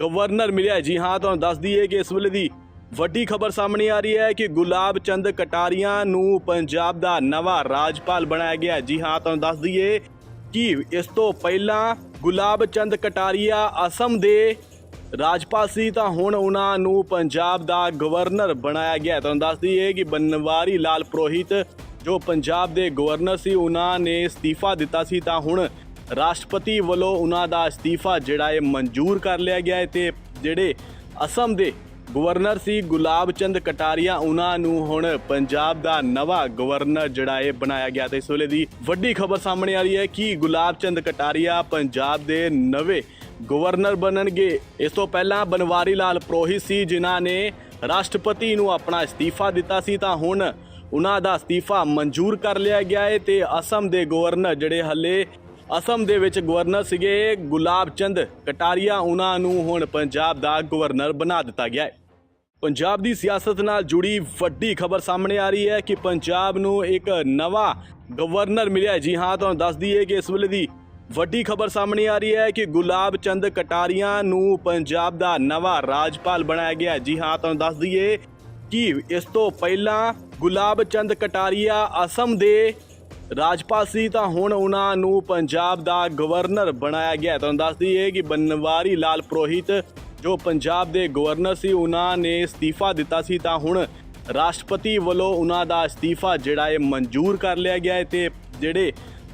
Governor ਮਿਲਿਆ ਜੀ ਹਾਂ, ਤੁਹਾਨੂੰ ਦੱਸ ਦਈਏ ਕਿ ਇਸ ਵੇਲੇ ਦੀ ਵੱਡੀ ਖਬਰ ਸਾਹਮਣੇ ਆ ਰਹੀ ਹੈ ਕਿ ਗੁਲਾਬ ਚੰਦ ਕਟਾਰੀਆ ਨੂੰ ਪੰਜਾਬ ਦਾ ਨਵਾਂ ਰਾਜਪਾਲ ਬਣਾਇਆ ਗਿਆ ਜੀ ਹਾਂ, ਤੁਹਾਨੂੰ ਦੱਸ ਦਈਏ ਕਿ ਇਸ ਤੋਂ ਪਹਿਲਾਂ ਗੁਲਾਬ ਚੰਦ ਕਟਾਰੀਆ ਅਸਮ ਦੇ ਰਾਜਪਾਲ ਸੀ, ਤਾਂ ਹੁਣ ਉਹਨਾਂ ਨੂੰ ਪੰਜਾਬ ਦਾ ਗਵਰਨਰ ਬਣਾਇਆ ਗਿਆ ਤੁਹਾਨੂੰ ਦੱਸ ਦਈਏ ਕਿ ਬਨਵਾਰੀ ਲਾਲ ਪ੍ਰੋਹਿਤ ਜੋ ਪੰਜਾਬ ਦੇ ਗਵਰਨਰ ਸੀ, ਉਹਨਾਂ ਨੇ ਅਸਤੀਫਾ ਦਿੱਤਾ ਸੀ, ਤਾਂ ਹੁਣ ਰਾਸ਼ਟਰਪਤੀ ਵੱਲੋਂ ਉਹਨਾਂ ਦਾ ਅਸਤੀਫਾ ਜਿਹੜਾ ਹੈ ਮਨਜ਼ੂਰ ਕਰ ਲਿਆ ਗਿਆ ਹੈ ਤੇ ਜਿਹੜੇ ਅਸਮ ਦੇ ਗਵਰਨਰ ਸੀ ਗੁਲਾਬ ਚੰਦ ਕਟਾਰੀਆ, ਉਹਨਾਂ ਨੂੰ ਹੁਣ ਪੰਜਾਬ ਦਾ ਨਵਾਂ ਗਵਰਨਰ ਜਿਹੜਾ ਹੈ ਬਣਾਇਆ ਗਿਆ ਤੇ ਇਸ ਵੇਲੇ ਦੀ ਵੱਡੀ ਖਬਰ ਸਾਹਮਣੇ ਆ ਰਹੀ ਹੈ ਕਿ ਗੁਲਾਬ ਚੰਦ ਕਟਾਰੀਆ ਪੰਜਾਬ ਦੇ ਨਵੇਂ ਗਵਰਨਰ ਬਣਨਗੇ। ਇਸ ਤੋਂ ਪਹਿਲਾਂ ਬਨਵਾਰੀ ਲਾਲ ਪ੍ਰੋਹਿਤ ਸੀ, ਜਿਨ੍ਹਾਂ ਨੇ ਰਾਸ਼ਟਰਪਤੀ ਨੂੰ ਆਪਣਾ ਅਸਤੀਫਾ ਦਿੱਤਾ ਸੀ, ਤਾਂ ਹੁਣ ਉਹਨਾਂ ਦਾ ਅਸਤੀਫਾ ਮਨਜ਼ੂਰ ਕਰ ਲਿਆ ਗਿਆ ਹੈ ਤੇ ਅਸਮ ਦੇ ਗਵਰਨਰ ਜਿਹੜੇ ਹੱਲੇ ਅਸਮ ਦੇ ਵਿੱਚ ਗਵਰਨਰ ਸੀਗੇ ਗੁਲਾਬ ਚੰਦ, ਕਟਾਰੀਆ, ਉਹਨਾਂ ਨੂੰ ਹੁਣ ਪੰਜਾਬ ਦਾ ਗਵਰਨਰ ਬਣਾ ਦਿੱਤਾ ਗਿਆ ਹੈ। ਪੰਜਾਬ ਦੀ ਸਿਆਸਤ ਨਾਲ ਜੁੜੀ ਵੱਡੀ ਖਬਰ ਸਾਹਮਣੇ ਆ ਰਹੀ ਹੈ ਕਿ ਪੰਜਾਬ ਨੂੰ ਇੱਕ ਨਵਾਂ ਗਵਰਨਰ ਮਿਲਿਆ ਜੀ ਹਾਂ, ਤੁਹਾਨੂੰ ਦੱਸ ਦਈਏ ਕਿ ਇਸ ਵੇਲੇ ਦੀ ਵੱਡੀ ਖਬਰ ਸਾਹਮਣੇ ਆ ਰਹੀ ਹੈ ਕਿ ਗੁਲਾਬ ਚੰਦ, ਕਟਾਰੀਆ ਨੂੰ ਪੰਜਾਬ ਦਾ ਨਵਾਂ ਰਾਜਪਾਲ ਬਣਾਇਆ ਗਿਆ ਜੀ ਹਾਂ, ਤੁਹਾਨੂੰ ਦੱਸ ਦਈਏ ਕਿ ਇਸ ਤੋਂ ਪਹਿਲਾਂ ਗੁਲਾਬ ਚੰਦ, ਕਟਾਰੀਆ ਅਸਮ ਦੇ ਰਾਜਪਾਲ ਸੀ ਤਾਂ ਹੁਣ ਉਹਨਾਂ ਨੂੰ ਪੰਜਾਬ ਦਾ ਗਵਰਨਰ ਬਣਾਇਆ ਗਿਆ ਤੁਹਾਨੂੰ ਦੱਸ ਦਈਏ ਕਿ ਬਨਵਾਰੀ ਲਾਲ ਪ੍ਰੋਹਿਤ ਜੋ ਪੰਜਾਬ ਦੇ ਗਵਰਨਰ ਸੀ, ਉਹਨਾਂ ਨੇ ਅਸਤੀਫਾ ਦਿੱਤਾ ਸੀ ਤਾਂ ਹੁਣ ਰਾਸ਼ਟਰਪਤੀ ਵੱਲੋਂ ਉਹਨਾਂ ਦਾ ਅਸਤੀਫਾ ਜਿਹੜਾ ਹੈ ਮਨਜ਼ੂਰ ਕਰ ਲਿਆ ਗਿਆ ਹੈ ਤੇ ਜਿਹੜੇ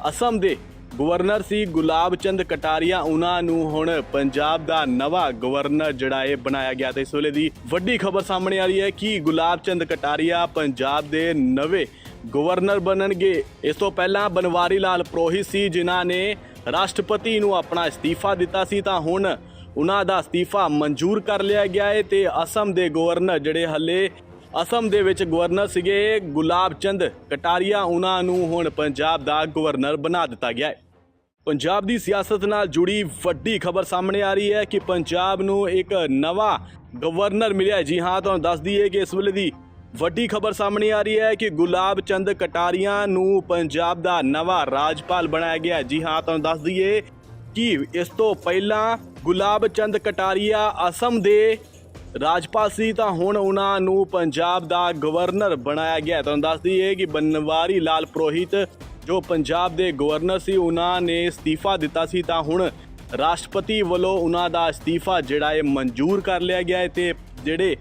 ਅਸਮ ਦੇ ਗਵਰਨਰ ਸੀ, ਗੁਲਾਬ ਚੰਦ ਕਟਾਰੀਆ, ਉਹਨਾਂ ਨੂੰ ਹੁਣ ਪੰਜਾਬ ਦਾ ਨਵਾਂ ਗਵਰਨਰ ਜਿਹੜਾ ਹੈ ਬਣਾਇਆ ਗਿਆ ਤੇ ਇਸ ਵੇਲੇ ਦੀ ਵੱਡੀ ਖਬਰ ਸਾਹਮਣੇ ਆ ਰਹੀ ਹੈ ਕਿ ਗੁਲਾਬ ਚੰਦ ਕਟਾਰੀਆ ਪੰਜਾਬ ਦੇ ਨਵੇਂ ਗਵਰਨਰ ਬਣਨਗੇ। ਇਸ ਤੋਂ ਪਹਿਲਾਂ ਬਨਵਾਰੀ ਲਾਲ ਪ੍ਰੋਹਿਤ ਸੀ, ਜਿਨ੍ਹਾਂ ਨੇ ਰਾਸ਼ਟਰਪਤੀ ਨੂੰ ਆਪਣਾ ਅਸਤੀਫਾ ਦਿੱਤਾ ਸੀ, ਤਾਂ ਹੁਣ ਉਹਨਾਂ ਦਾ ਅਸਤੀਫਾ ਮਨਜ਼ੂਰ ਕਰ ਲਿਆ ਗਿਆ ਹੈ ਤੇ ਅਸਮ ਦੇ ਗਵਰਨਰ ਜਿਹੜੇ ਹੱਲੇ ਅਸਮ ਦੇ ਵਿੱਚ ਗਵਰਨਰ ਸੀਗੇ, ਗੁਲਾਬ ਚੰਦ ਕਟਾਰੀਆ, ਉਹਨਾਂ ਨੂੰ ਹੁਣ ਪੰਜਾਬ ਦਾ ਗਵਰਨਰ ਬਣਾ ਦਿੱਤਾ ਗਿਆ ਹੈ ਪੰਜਾਬ ਦੀ ਸਿਆਸਤ ਨਾਲ ਜੁੜੀ ਵੱਡੀ ਖਬਰ ਸਾਹਮਣੇ ਆ ਰਹੀ ਹੈ ਕਿ ਪੰਜਾਬ ਨੂੰ ਇੱਕ ਨਵਾਂ ਗਵਰਨਰ ਮਿਲਿਆ ਜੀ ਹਾਂ, ਤੁਹਾਨੂੰ ਦੱਸ ਦਈਏ ਕਿ ਇਸ ਵੇਲੇ ਦੀ ਵੱਡੀ ਖਬਰ ਸਾਹਮਣੇ ਆ ਰਹੀ ਹੈ ਕਿ ਗੁਲਾਬ ਚੰਦ ਕਟਾਰੀਆ ਨੂੰ ਪੰਜਾਬ ਦਾ ਨਵਾਂ ਰਾਜਪਾਲ ਬਣਾਇਆ ਗਿਆ ਜੀ ਹਾਂ, ਤੁਹਾਨੂੰ ਦੱਸ ਦਈਏ ਕਿ ਇਸ ਤੋਂ ਪਹਿਲਾਂ ਗੁਲਾਬ ਚੰਦ ਕਟਾਰੀਆ ਅਸਮ ਦੇ ਰਾਜਪਾਲ ਸੀ, ਤਾਂ ਹੁਣ ਉਹਨਾਂ ਨੂੰ ਪੰਜਾਬ ਦਾ ਗਵਰਨਰ ਬਣਾਇਆ ਗਿਆ ਤੁਹਾਨੂੰ ਦੱਸ ਦਈਏ ਕਿ ਬਨਵਾਰੀ ਲਾਲ ਪ੍ਰੋਹਿਤ ਜੋ ਪੰਜਾਬ ਦੇ ਗਵਰਨਰ ਸੀ, ਉਹਨਾਂ ਨੇ ਅਸਤੀਫਾ ਦਿੱਤਾ ਸੀ, ਤਾਂ ਹੁਣ ਰਾਸ਼ਟਰਪਤੀ ਵੱਲੋਂ ਉਹਨਾਂ ਦਾ ਅਸਤੀਫਾ ਜਿਹੜਾ ਹੈ, ਮਨਜ਼ੂਰ ਕਰ ਲਿਆ ਗਿਆ ਹੈ ਤੇ ਜਿਹੜੇ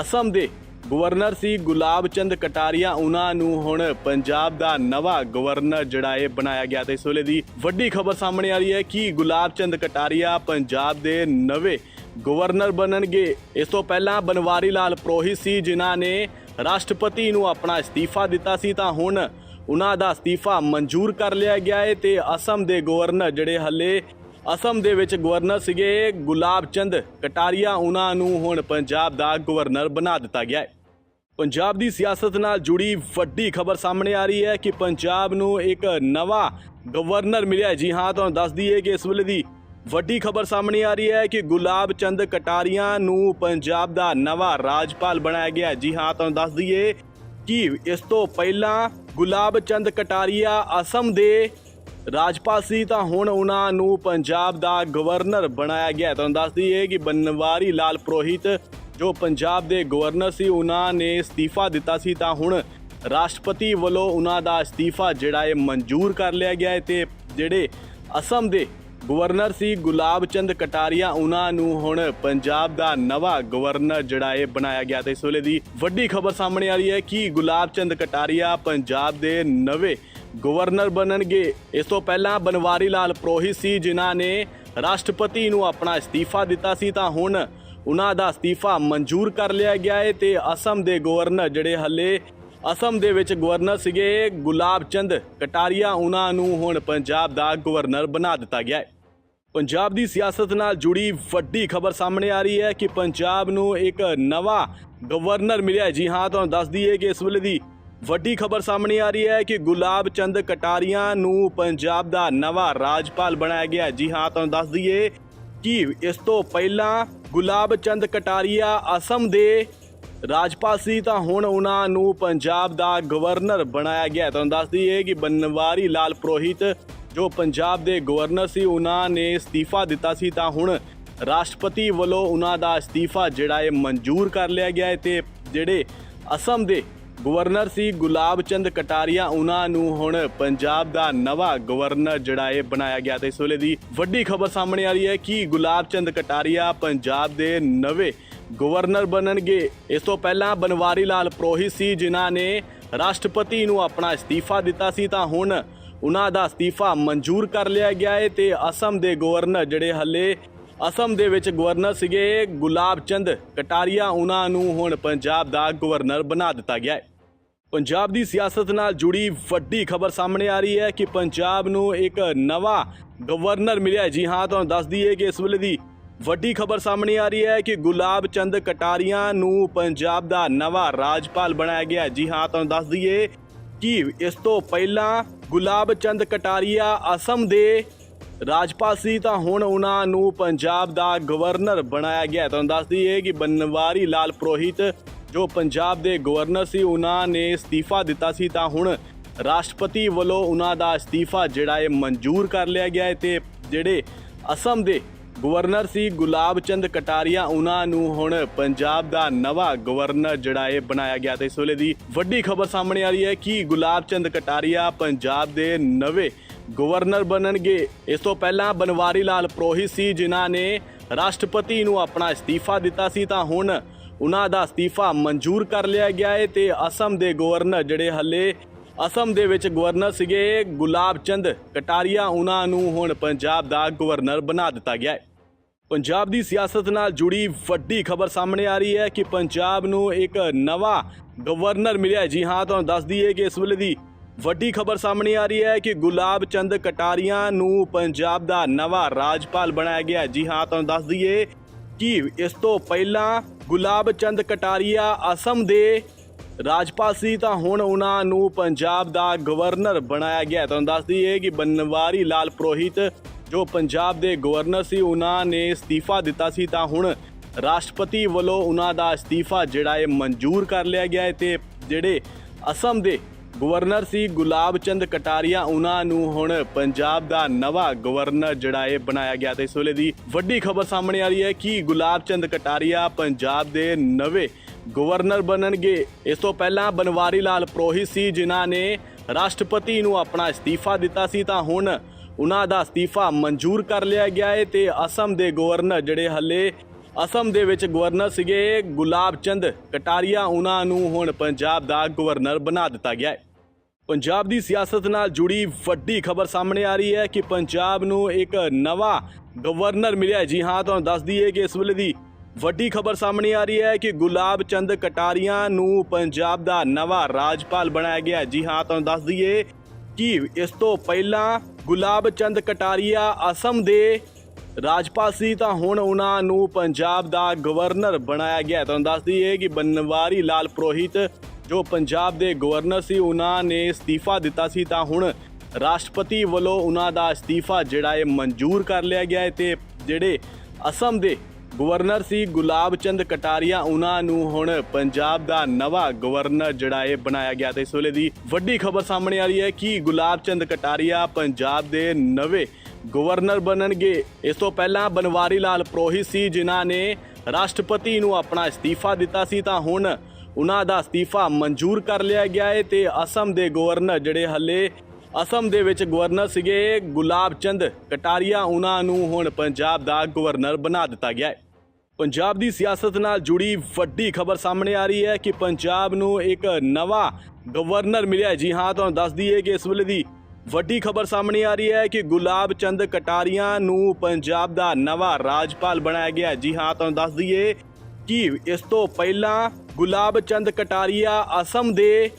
ਅਸਮ ਦੇ ਗਵਰਨਰ ਸੀ ਗੁਲਾਬ ਚੰਦ ਕਟਾਰੀਆ, ਉਹਨਾਂ ਨੂੰ ਹੁਣ ਪੰਜਾਬ ਦਾ ਨਵਾਂ ਗਵਰਨਰ ਜਿਹੜਾ ਹੈ ਬਣਾਇਆ ਗਿਆ ਤੇ ਇਸ ਵੇਲੇ ਦੀ ਵੱਡੀ ਖਬਰ ਸਾਹਮਣੇ ਆ ਰਹੀ ਹੈ ਕਿ ਗੁਲਾਬ ਚੰਦ ਕਟਾਰੀਆ ਪੰਜਾਬ ਦੇ ਨਵੇਂ ਗਵਰਨਰ ਬਣਨਗੇ। ਇਸ ਤੋਂ ਪਹਿਲਾਂ ਬਨਵਾਰੀ ਲਾਲ ਪ੍ਰੋਹਿਤ ਸੀ, ਜਿਨ੍ਹਾਂ ਨੇ ਰਾਸ਼ਟਰਪਤੀ ਨੂੰ ਆਪਣਾ ਅਸਤੀਫਾ ਦਿੱਤਾ ਸੀ, ਤਾਂ ਹੁਣ ਉਹਨਾਂ ਦਾ ਅਸਤੀਫਾ ਮਨਜ਼ੂਰ ਕਰ ਲਿਆ ਗਿਆ ਹੈ ਤੇ ਅਸਮ ਦੇ ਗਵਰਨਰ ਜਿਹੜੇ ਹੱਲੇ ਅਸਮ ਦੇ ਵਿੱਚ ਗਵਰਨਰ ਸੀਗੇ ਗੁਲਾਬ ਚੰਦ ਕਟਾਰੀਆ, ਉਹਨਾਂ ਨੂੰ ਹੁਣ ਪੰਜਾਬ ਦਾ ਗਵਰਨਰ ਬਣਾ ਦਿੱਤਾ ਗਿਆ ਹੈ। ਪੰਜਾਬ ਦੀ ਸਿਆਸਤ ਨਾਲ ਜੁੜੀ ਵੱਡੀ ਖਬਰ ਸਾਹਮਣੇ ਆ ਰਹੀ ਹੈ ਕਿ ਪੰਜਾਬ ਨੂੰ ਇੱਕ ਨਵਾਂ ਗਵਰਨਰ ਮਿਲਿਆ ਜੀ ਹਾਂ, ਤੁਹਾਨੂੰ ਦੱਸ ਦਈਏ ਕਿ ਇਸ ਵੇਲੇ ਦੀ ਵੱਡੀ ਖਬਰ ਸਾਹਮਣੇ ਆ ਰਹੀ ਹੈ ਕਿ ਗੁਲਾਬ ਚੰਦ ਕਟਾਰੀਆ ਨੂੰ ਪੰਜਾਬ ਦਾ ਨਵਾਂ ਰਾਜਪਾਲ ਬਣਾਇਆ ਗਿਆ ਜੀ ਹਾਂ, ਤੁਹਾਨੂੰ ਦੱਸ ਦਈਏ ਕਿ ਇਸ ਤੋਂ ਪਹਿਲਾਂ ਗੁਲਾਬ ਚੰਦ ਕਟਾਰੀਆ ਅਸਮ ਦੇ ਰਾਜਪਾਲ ਸੀ, ਤਾਂ ਹੁਣ ਉਹਨਾਂ ਨੂੰ ਪੰਜਾਬ ਦਾ ਗਵਰਨਰ ਬਣਾਇਆ ਗਿਆ ਤੁਹਾਨੂੰ ਦੱਸ ਦਈਏ ਕਿ ਬਨਵਾਰੀ ਲਾਲ ਪ੍ਰੋਹਿਤ ਜੋ ਪੰਜਾਬ ਦੇ ਗਵਰਨਰ ਸੀ, ਉਹਨਾਂ ਨੇ ਅਸਤੀਫਾ ਦਿੱਤਾ ਸੀ, ਤਾਂ ਹੁਣ ਰਾਸ਼ਟਰਪਤੀ ਵੱਲੋਂ ਉਹਨਾਂ ਦਾ ਅਸਤੀਫਾ ਜਿਹੜਾ ਹੈ, ਮਨਜ਼ੂਰ ਕਰ ਲਿਆ ਗਿਆ ਹੈ ਤੇ ਜਿਹੜੇ ਅਸਮ ਦੇ ਗਵਰਨਰ ਸੀ, ਗੁਲਾਬ ਚੰਦ ਕਟਾਰੀਆ, ਉਹਨਾਂ ਨੂੰ ਹੁਣ ਪੰਜਾਬ ਦਾ ਨਵਾਂ ਗਵਰਨਰ ਜਿਹੜਾ ਹੈ, ਬਣਾਇਆ ਗਿਆ ਤੇ ਇਸ ਵੇਲੇ ਦੀ ਵੱਡੀ ਖਬਰ ਸਾਹਮਣੇ ਆ ਰਹੀ ਹੈ ਕਿ ਗੁਲਾਬ ਚੰਦ ਕਟਾਰੀਆ ਪੰਜਾਬ ਦੇ ਨਵੇਂ ਗਵਰਨਰ ਬਣਨਗੇ। ਇਸ ਤੋਂ ਪਹਿਲਾਂ ਬਨਵਾਰੀ ਲਾਲ ਪ੍ਰੋਹਿਤ ਸੀ, ਜਿਨ੍ਹਾਂ ਨੇ ਰਾਸ਼ਟਰਪਤੀ ਨੂੰ ਆਪਣਾ ਅਸਤੀਫਾ ਦਿੱਤਾ ਸੀ, ਤਾਂ ਹੁਣ ਉਹਨਾਂ ਦਾ ਅਸਤੀਫਾ ਮਨਜ਼ੂਰ ਕਰ ਲਿਆ ਗਿਆ ਹੈ ਤੇ ਅਸਮ ਦੇ ਗਵਰਨਰ ਜਿਹੜੇ ਹੱਲੇ ਅਸਮ ਦੇ ਵਿੱਚ ਗਵਰਨਰ ਸੀਗੇ ਗੁਲਾਬ ਚੰਦ ਕਟਾਰੀਆ, ਉਹਨਾਂ ਨੂੰ ਹੁਣ ਪੰਜਾਬ ਦਾ ਗਵਰਨਰ ਬਣਾ ਦਿੱਤਾ ਗਿਆ ਹੈ। ਪੰਜਾਬ ਦੀ ਸਿਆਸਤ ਨਾਲ ਜੁੜੀ ਵੱਡੀ ਖਬਰ ਸਾਹਮਣੇ ਆ ਰਹੀ ਹੈ ਕਿ ਪੰਜਾਬ ਨੂੰ ਇੱਕ ਨਵਾਂ ਗਵਰਨਰ ਮਿਲਿਆ ਜੀ ਹਾਂ, ਤੁਹਾਨੂੰ ਦੱਸ ਦਈਏ ਕਿ ਇਸ ਵੇਲੇ ਦੀ ਵੱਡੀ ਖਬਰ ਸਾਹਮਣੇ ਆ ਰਹੀ ਹੈ ਕਿ ਗੁਲਾਬ ਚੰਦ ਕਟਾਰੀਆ ਨੂੰ ਪੰਜਾਬ ਦਾ ਨਵਾਂ ਰਾਜਪਾਲ ਬਣਾਇਆ ਗਿਆ ਜੀ ਹਾਂ, ਤੁਹਾਨੂੰ ਦੱਸ ਦਈਏ ਕਿ ਇਸ ਤੋਂ ਪਹਿਲਾਂ ਗੁਲਾਬ ਚੰਦ ਕਟਾਰੀਆ ਅਸਮ ਦੇ ਰਾਜਪਾਲ ਸੀ, ਤਾਂ ਹੁਣ ਉਹਨਾਂ ਨੂੰ ਪੰਜਾਬ ਦਾ ਗਵਰਨਰ ਬਣਾਇਆ ਗਿਆ ਤੁਹਾਨੂੰ ਦੱਸ ਦਈਏ ਕਿ ਬਨਵਾਰੀ ਲਾਲ ਪ੍ਰੋਹਿਤ ਜੋ ਪੰਜਾਬ ਦੇ ਗਵਰਨਰ ਸੀ, ਉਹਨਾਂ ਨੇ ਅਸਤੀਫਾ ਦਿੱਤਾ ਸੀ, ਤਾਂ ਹੁਣ ਰਾਸ਼ਟਰਪਤੀ ਵੱਲੋਂ ਉਹਨਾਂ ਦਾ ਅਸਤੀਫਾ ਜਿਹੜਾ ਹੈ ਮਨਜ਼ੂਰ ਕਰ ਲਿਆ ਗਿਆ ਹੈ ਤੇ ਜਿਹੜੇ ਅਸਮ ਦੇ ਗਵਰਨਰ ਸੀ ਗੁਲਾਬ ਚੰਦ ਕਟਾਰੀਆ। ਉਹਨਾਂ ਨੂੰ ਹੁਣ ਪੰਜਾਬ ਦਾ ਨਵਾਂ ਗਵਰਨਰ ਜਿਹੜਾ ਹੈ ਬਣਾਇਆ ਗਿਆ ਤੇ ਇਸ ਵੇਲੇ ਦੀ ਵੱਡੀ ਖਬਰ ਸਾਹਮਣੇ ਆ ਰਹੀ ਹੈ ਕਿ ਗੁਲਾਬ ਚੰਦ ਕਟਾਰੀਆ ਪੰਜਾਬ ਦੇ ਨਵੇਂ ਗਵਰਨਰ ਬਣਨਗੇ। ਇਸ ਤੋਂ ਪਹਿਲਾਂ ਬਨਵਾਰੀ ਲਾਲ ਪ੍ਰੋਹਿਤ ਸੀ, ਜਿਨ੍ਹਾਂ ਨੇ ਰਾਸ਼ਟਰਪਤੀ ਨੂੰ ਆਪਣਾ ਅਸਤੀਫਾ ਦਿੱਤਾ ਸੀ, ਤਾਂ ਹੁਣ ਉਹਨਾਂ ਦਾ ਅਸਤੀਫਾ ਮਨਜ਼ੂਰ ਕਰ ਲਿਆ ਗਿਆ ਹੈ ਤੇ ਅਸਮ ਦੇ ਗਵਰਨਰ ਜਿਹੜੇ ਹੱਲੇ ਅਸਮ ਦੇ ਵਿੱਚ ਗਵਰਨਰ ਸੀਗੇ ਗੁਲਾਬ ਚੰਦ ਕਟਾਰੀਆ, ਉਹਨਾਂ ਨੂੰ ਹੁਣ ਪੰਜਾਬ ਦਾ ਗਵਰਨਰ ਬਣਾ ਦਿੱਤਾ ਗਿਆ ਹੈ। ਪੰਜਾਬ ਦੀ ਸਿਆਸਤ ਨਾਲ ਜੁੜੀ ਵੱਡੀ ਖਬਰ ਸਾਹਮਣੇ ਆ ਰਹੀ ਹੈ ਕਿ ਪੰਜਾਬ ਨੂੰ ਇੱਕ ਨਵਾਂ ਗਵਰਨਰ ਮਿਲਿਆ ਜੀ ਹਾਂ, ਤੁਹਾਨੂੰ ਦੱਸ ਦਈਏ ਕਿ ਇਸ ਵੇਲੇ ਦੀ ਵੱਡੀ ਖਬਰ ਸਾਹਮਣੇ ਆ ਰਹੀ ਹੈ ਕਿ ਗੁਲਾਬ ਚੰਦ ਕਟਾਰੀਆ ਨੂੰ ਪੰਜਾਬ ਦਾ ਨਵਾਂ ਰਾਜਪਾਲ ਬਣਾਇਆ ਗਿਆ ਜੀ ਹਾਂ, ਤੁਹਾਨੂੰ ਦੱਸ ਦਈਏ ਕਿ ਇਸ ਤੋਂ ਪਹਿਲਾਂ ਗੁਲਾਬ ਚੰਦ ਕਟਾਰੀਆ ਅਸਮ ਦੇ ਰਾਜਪਾਲ ਸੀ, ਤਾਂ ਹੁਣ ਉਹਨਾਂ ਨੂੰ ਪੰਜਾਬ ਦਾ ਗਵਰਨਰ ਬਣਾਇਆ ਗਿਆ ਤੁਹਾਨੂੰ ਦੱਸ ਦਈਏ ਕਿ ਬਨਵਾਰੀ ਲਾਲ ਪ੍ਰੋਹਿਤ ਜੋ ਪੰਜਾਬ ਦੇ ਗਵਰਨਰ ਸੀ, ਉਹਨਾਂ ਨੇ ਅਸਤੀਫਾ ਦਿੱਤਾ ਸੀ, ਤਾਂ ਹੁਣ ਰਾਸ਼ਟਰਪਤੀ ਵੱਲੋਂ ਉਹਨਾਂ ਦਾ ਅਸਤੀਫਾ ਜਿਹੜਾ ਹੈ ਮਨਜ਼ੂਰ ਕਰ ਲਿਆ ਗਿਆ ਹੈ ਤੇ ਜਿਹੜੇ ਅਸਮ ਦੇ ਗਵਰਨਰ ਸੀ, ਗੁਲਾਬ ਚੰਦ ਕਟਾਰੀਆ, ਉਹਨਾਂ ਨੂੰ ਹੁਣ ਪੰਜਾਬ ਦਾ ਨਵਾਂ ਗਵਰਨਰ ਜਿਹੜਾ ਹੈ ਬਣਾਇਆ ਗਿਆ ਤੇ ਇਸ ਵੇਲੇ ਦੀ ਵੱਡੀ ਖਬਰ ਸਾਹਮਣੇ ਆ ਰਹੀ ਹੈ ਕਿ ਗੁਲਾਬ ਚੰਦ ਕਟਾਰੀਆ ਪੰਜਾਬ ਦੇ ਨਵੇਂ ਗਵਰਨਰ ਬਣਨਗੇ। ਇਸ ਤੋਂ ਪਹਿਲਾਂ ਬਨਵਾਰੀ ਲਾਲ ਪ੍ਰੋਹਿਤ ਸੀ, ਜਿਨ੍ਹਾਂ ਨੇ ਰਾਸ਼ਟਰਪਤੀ ਨੂੰ ਆਪਣਾ ਅਸਤੀਫਾ ਦਿੱਤਾ ਸੀ, ਤਾਂ ਹੁਣ ਉਹਨਾਂ ਦਾ ਅਸਤੀਫਾ ਮਨਜ਼ੂਰ ਕਰ ਲਿਆ ਗਿਆ ਹੈ ਤੇ ਅਸਮ ਦੇ ਗਵਰਨਰ ਜਿਹੜੇ ਹੱਲੇ ਅਸਮ ਦੇ ਵਿੱਚ ਗਵਰਨਰ ਸੀਗੇ ਗੁਲਾਬ ਚੰਦ ਕਟਾਰੀਆ, ਉਹਨਾਂ ਨੂੰ ਹੁਣ ਪੰਜਾਬ ਦਾ ਗਵਰਨਰ ਬਣਾ ਦਿੱਤਾ ਗਿਆ ਹੈ। ਪੰਜਾਬ ਦੀ ਸਿਆਸਤ ਨਾਲ ਜੁੜੀ ਵੱਡੀ ਖਬਰ ਸਾਹਮਣੇ ਆ ਰਹੀ ਹੈ ਕਿ ਪੰਜਾਬ ਨੂੰ ਇੱਕ ਨਵਾਂ ਗਵਰਨਰ ਮਿਲਿਆ ਜੀ ਹਾਂ, ਤੁਹਾਨੂੰ ਦੱਸ ਦਈਏ ਕਿ ਇਸ ਵੇਲੇ ਦੀ ਵੱਡੀ ਖਬਰ ਸਾਹਮਣੇ ਆ ਰਹੀ ਹੈ ਕਿ ਗੁਲਾਬ ਚੰਦ ਕਟਾਰੀਆ ਨੂੰ ਪੰਜਾਬ ਦਾ ਨਵਾਂ ਰਾਜਪਾਲ ਬਣਾਇਆ ਗਿਆ ਜੀ ਹਾਂ, ਤੁਹਾਨੂੰ ਦੱਸ ਦਈਏ ਕਿ ਇਸ ਤੋਂ ਪਹਿਲਾਂ ਗੁਲਾਬ ਚੰਦ ਕਟਾਰੀਆ ਅਸਮ ਦੇ ਰਾਜਪਾਲ ਸੀ, ਤਾਂ ਹੁਣ ਉਹਨਾਂ ਨੂੰ ਪੰਜਾਬ ਦਾ ਗਵਰਨਰ ਬਣਾਇਆ ਗਿਆ ਤੁਹਾਨੂੰ ਦੱਸ ਦਈਏ ਕਿ ਬਨਵਾਰੀ ਲਾਲ ਪ੍ਰੋਹਿਤ ਜੋ ਪੰਜਾਬ ਦੇ ਗਵਰਨਰ ਸੀ, ਉਹਨਾਂ ਨੇ ਅਸਤੀਫਾ ਦਿੱਤਾ ਸੀ, ਤਾਂ ਹੁਣ ਰਾਸ਼ਟਰਪਤੀ ਵੱਲੋਂ ਉਹਨਾਂ ਦਾ ਅਸਤੀਫਾ ਜਿਹੜਾ ਹੈ ਮਨਜ਼ੂਰ ਕਰ ਲਿਆ ਗਿਆ ਹੈ ਤੇ ਜਿਹੜੇ ਅਸਮ ਦੇ ਗਵਰਨਰ ਸੀ ਗੁਲਾਬ ਚੰਦ ਕਟਾਰੀਆ, ਉਹਨਾਂ ਨੂੰ ਹੁਣ ਪੰਜਾਬ ਦਾ ਨਵਾਂ ਗਵਰਨਰ ਜਿਹੜਾ ਹੈ ਬਣਾਇਆ ਗਿਆ ਤੇ ਇਸ ਵੇਲੇ ਦੀ ਵੱਡੀ ਖਬਰ ਸਾਹਮਣੇ ਆ ਰਹੀ ਹੈ ਕਿ ਗੁਲਾਬ ਚੰਦ ਕਟਾਰੀਆ ਪੰਜਾਬ ਦੇ ਨਵੇਂ ਗਵਰਨਰ ਬਣਨਗੇ। ਇਸ ਤੋਂ ਪਹਿਲਾਂ ਬਨਵਾਰੀ ਲਾਲ ਪ੍ਰੋਹਿਤ ਸੀ, ਜਿਨ੍ਹਾਂ ਨੇ ਰਾਸ਼ਟਰਪਤੀ ਨੂੰ ਆਪਣਾ ਅਸਤੀਫਾ ਦਿੱਤਾ ਸੀ, ਤਾਂ ਹੁਣ ਉਹਨਾਂ ਦਾ ਅਸਤੀਫਾ ਮਨਜ਼ੂਰ ਕਰ ਲਿਆ ਗਿਆ ਹੈ ਤੇ ਅਸਮ ਦੇ ਗਵਰਨਰ ਜਿਹੜੇ ਹੱਲੇ ਅਸਮ ਦੇ ਵਿੱਚ ਗਵਰਨਰ ਸੀਗੇ ਗੁਲਾਬ ਚੰਦ ਕਟਾਰੀਆ, ਉਹਨਾਂ ਨੂੰ ਹੁਣ ਪੰਜਾਬ ਦਾ ਗਵਰਨਰ ਬਣਾ ਦਿੱਤਾ ਗਿਆ ਹੈ। ਪੰਜਾਬ ਦੀ ਸਿਆਸਤ ਨਾਲ ਜੁੜੀ ਵੱਡੀ ਖਬਰ ਸਾਹਮਣੇ ਆ ਰਹੀ ਹੈ ਕਿ ਪੰਜਾਬ ਨੂੰ ਇੱਕ ਨਵਾਂ ਗਵਰਨਰ ਮਿਲਿਆ ਜੀ ਹਾਂ, ਤੁਹਾਨੂੰ ਦੱਸ ਦਈਏ ਕਿ ਇਸ ਵੇਲੇ ਦੀ ਵੱਡੀ ਖਬਰ ਸਾਹਮਣੇ ਆ ਰਹੀ ਹੈ ਕਿ ਗੁਲਾਬ ਚੰਦ ਕਟਾਰੀਆ ਨੂੰ ਪੰਜਾਬ ਦਾ ਨਵਾਂ ਰਾਜਪਾਲ ਬਣਾਇਆ ਗਿਆ ਜੀ ਹਾਂ, ਤੁਹਾਨੂੰ ਦੱਸ ਦਈਏ ਕਿ ਇਸ ਤੋਂ ਪਹਿਲਾਂ ਗੁਲਾਬ ਚੰਦ ਕਟਾਰੀਆ ਅਸਮ ਦੇ ਰਾਜਪਾਲ ਸੀ, ਤਾਂ ਹੁਣ ਉਹਨਾਂ ਨੂੰ ਪੰਜਾਬ ਦਾ ਗਵਰਨਰ ਬਣਾਇਆ ਗਿਆ ਤੁਹਾਨੂੰ ਦੱਸ ਦਈਏ ਕਿ ਬਨਵਾਰੀ ਲਾਲ ਪ੍ਰੋਹਿਤ ਜੋ ਪੰਜਾਬ ਦੇ ਗਵਰਨਰ ਸੀ, ਉਹਨਾਂ ਨੇ ਅਸਤੀਫਾ ਦਿੱਤਾ ਸੀ, ਤਾਂ ਹੁਣ ਰਾਸ਼ਟਰਪਤੀ ਵੱਲੋਂ ਉਹਨਾਂ ਦਾ ਅਸਤੀਫਾ ਜਿਹੜਾ ਹੈ, ਮਨਜ਼ੂਰ ਕਰ ਲਿਆ ਗਿਆ ਹੈ ਤੇ ਜਿਹੜੇ ਅਸਮ ਦੇ ਗਵਰਨਰ ਸੀ, ਗੁਲਾਬ ਚੰਦ ਕਟਾਰੀਆ, ਉਹਨਾਂ ਨੂੰ ਹੁਣ ਪੰਜਾਬ ਦਾ ਨਵਾਂ ਗਵਰਨਰ ਜਿਹੜਾ ਹੈ, ਬਣਾਇਆ ਗਿਆ ਤੇ ਇਸ ਵੇਲੇ ਦੀ ਵੱਡੀ ਖਬਰ ਸਾਹਮਣੇ ਆ ਰਹੀ ਹੈ ਕਿ ਗੁਲਾਬ ਚੰਦ ਕਟਾਰੀਆ ਪੰਜਾਬ ਦੇ ਨਵੇਂ ਗਵਰਨਰ ਬਣਨਗੇ। ਇਸ ਤੋਂ ਪਹਿਲਾਂ ਬਨਵਾਰੀ ਲਾਲ ਪ੍ਰੋਹਿਤ ਸੀ, ਜਿਨ੍ਹਾਂ ਨੇ ਰਾਸ਼ਟਰਪਤੀ ਨੂੰ ਆਪਣਾ ਅਸਤੀਫਾ ਦਿੱਤਾ ਸੀ, ਤਾਂ ਹੁਣ ਉਹਨਾਂ ਦਾ ਅਸਤੀਫਾ ਮਨਜ਼ੂਰ ਕਰ ਲਿਆ ਗਿਆ ਹੈ ਤੇ ਅਸਮ ਦੇ ਗਵਰਨਰ ਜਿਹੜੇ ਹੱਲੇ ਅਸਮ ਦੇ ਵਿੱਚ ਗਵਰਨਰ ਸੀਗੇ ਗੁਲਾਬ ਚੰਦ ਕਟਾਰੀਆ, ਉਹਨਾਂ ਨੂੰ ਹੁਣ ਪੰਜਾਬ ਦਾ ਗਵਰਨਰ ਬਣਾ ਦਿੱਤਾ ਗਿਆ ਹੈ। ਪੰਜਾਬ ਦੀ ਸਿਆਸਤ ਨਾਲ ਜੁੜੀ ਵੱਡੀ ਖਬਰ ਸਾਹਮਣੇ ਆ ਰਹੀ ਹੈ ਕਿ ਪੰਜਾਬ ਨੂੰ ਇੱਕ ਨਵਾਂ ਗਵਰਨਰ ਮਿਲਿਆ ਜੀ ਹਾਂ, ਤੁਹਾਨੂੰ ਦੱਸ ਦਈਏ ਕਿ ਇਸ ਵੇਲੇ ਦੀ ਵੱਡੀ ਖਬਰ ਸਾਹਮਣੇ ਆ ਰਹੀ ਹੈ ਕਿ ਗੁਲਾਬ ਚੰਦ ਕਟਾਰੀਆ ਨੂੰ ਪੰਜਾਬ ਦਾ ਨਵਾਂ ਰਾਜਪਾਲ ਬਣਾਇਆ ਗਿਆ ਜੀ ਹਾਂ, ਤੁਹਾਨੂੰ ਦੱਸ ਦਈਏ ਕਿ ਇਸ ਤੋਂ ਪਹਿਲਾਂ ਗੁਲਾਬ ਚੰਦ ਕਟਾਰੀਆ ਅਸਮ ਦੇ